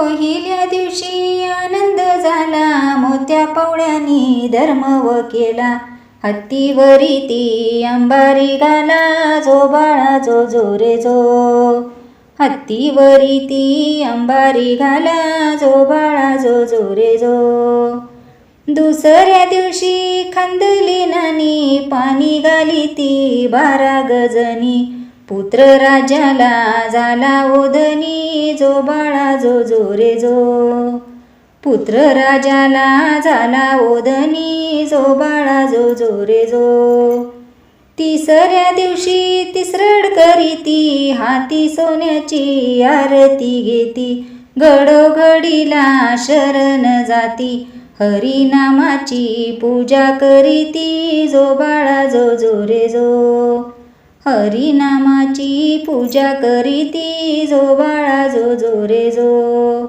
पहिल्या दिवशी आनंद झाला. मोत्या पावड्यानी धर्म व केला. हत्तीवरी ती अंबारी घाला जो बाळा जो जोरे जो. हत्तीवरी ती अंबारी घाला जो बाळा जो जोरे जो. दुसऱ्या दिवशी खांदली नानी पाणी गाली ती बारा गजनी. पुत्र राजाला झाला ओदनी जो बाळा जो जो रे जो पुत्र राजाला झाला ओदनी जो बाळा जो जो रे जो तिसऱ्या दिवशी तिसरड करीती हाती सोन्याची आरती घेती. घडोघडीला शरण जाती हरिनामाची पूजा करीती जो बाळा जो जो रे जो हरिनामाची पूजा करीती जो बाळा जो जो रे जो.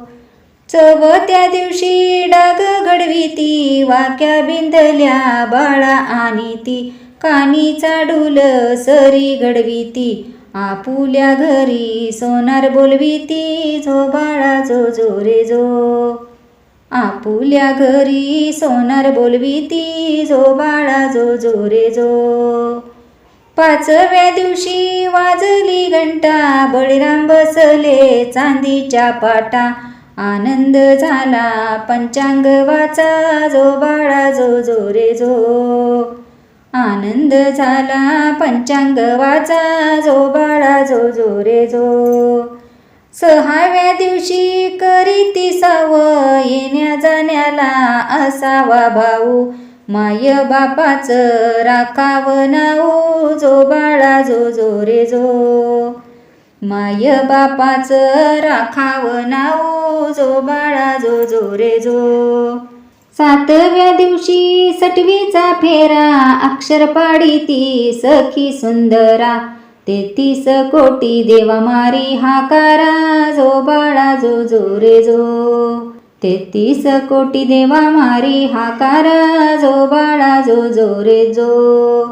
चवथ्या दिवशी डाग घडविती वाक्या बिंदल्या बाळा आणि ती. कानी चाडूल सरी घडविती आपुल्या घरी सोनार बोलविती जो बाळा जो जो रे जो. आपुल्या घरी सोनार बोलविती जो बाळा जो जो रे जो. पाचव्या दिवशी वाजली घंटा बळीराम बसले चांदीच्या पाटा. आनंद झाला पंचांग वाचा जो बाळा जो जो रे जो. आनंद झाला पंचांग वाचा जो बाळा जो जो रे जो. सहाव्या दिवशी करीती साव येण्या जाण्याला असावा भाऊ. माय बापाचं राखावं नाऊ जो बाळा जो जो रे जो. माय बापाचं राखावं नाऊ जो बाळा जो जो रे जो. सातव्या दिवशी सटवीचा फेरा अक्षर पाडी ती सखी सुंदरा. तेतीस कोटी देवा मारी हाकारा जो बाळा जो जो रे जो. तेहतीस कोटी देवा मारी हाकारा जो बाळा जो जो रे जो.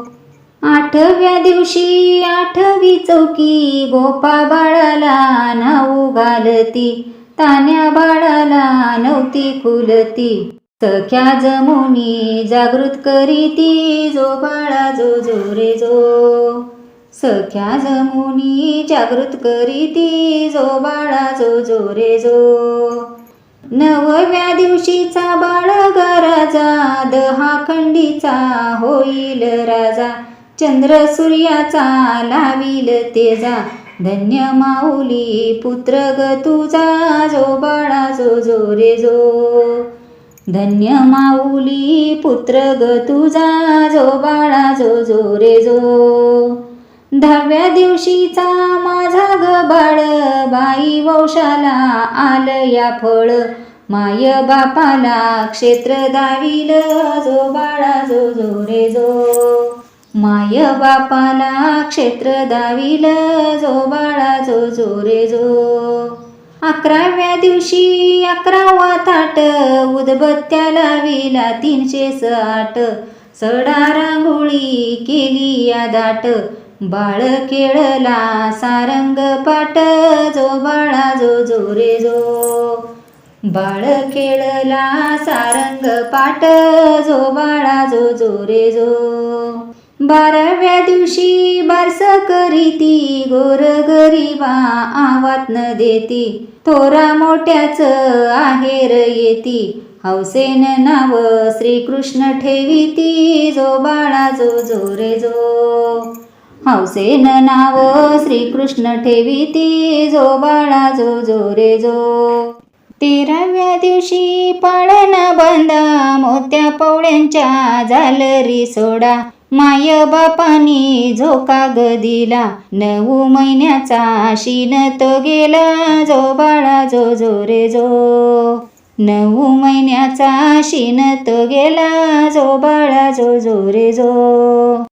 आठव्या दिवशी आठवी चौकी गोपा बाळाला नाऊ घालती तान्या बाळाला नव्हती खुलती. सख्या जमुनी जागृत करीती जो बाळा जो जो रे जो. सख्या जमुनी जागृत करीती जो बाळा जो जो रे जो. नवव्या दिवशीचा बाळगा राजा दहा खंडीचा होईल राजा. चंद्र सूर्याचा लावील तेजा. धन्य माऊली पुत्र ग तुझा जो बाळा जो जो रे जो. धन्य माऊली पुत्र ग तुझा जो बाळा जो जो रे जो. दहाव्या दिवशीचा माझा गबाळ बाई वंशाला आलं या फळ. माय बापाला क्षेत्र दाविल जो बाळा जो जो रे जो. माय बापाला क्षेत्र दाविल जो बाळा जो जो रे जो. अकराव्या दिवशी अकरावा ताट उदबत्त्या लाविला तीनशे साठ. सडा रांगोळी केली या दाट. बाळ केळला सारंग पाट जो बाळा जो जो रे जो. बाळ खेळला सारंग पाट जो बाळा जो जो रे जो. बाराव्या दिवशी बारस करीती गोर गरीबा आवात न देती. थोरा मोठ्याच आहेर येती. हौसेन नाव श्रीकृष्ण ठेवीती जो बाळा जो जो रे जो. हौसेन नाव श्रीकृष्ण ठेविती जो बाळा जो जो रे जो. तेराव्या दिवशी पाळण बांधा मोत्या पवड्यांच्या झालरी सोडा. माय बापानी झोका ग दिला नऊ महिन्याचा शीन तो गेला जो बाळा जो जो रे जो. नऊ महिन्याचा शीन तो गेला जो बाळा जो जो रे जो.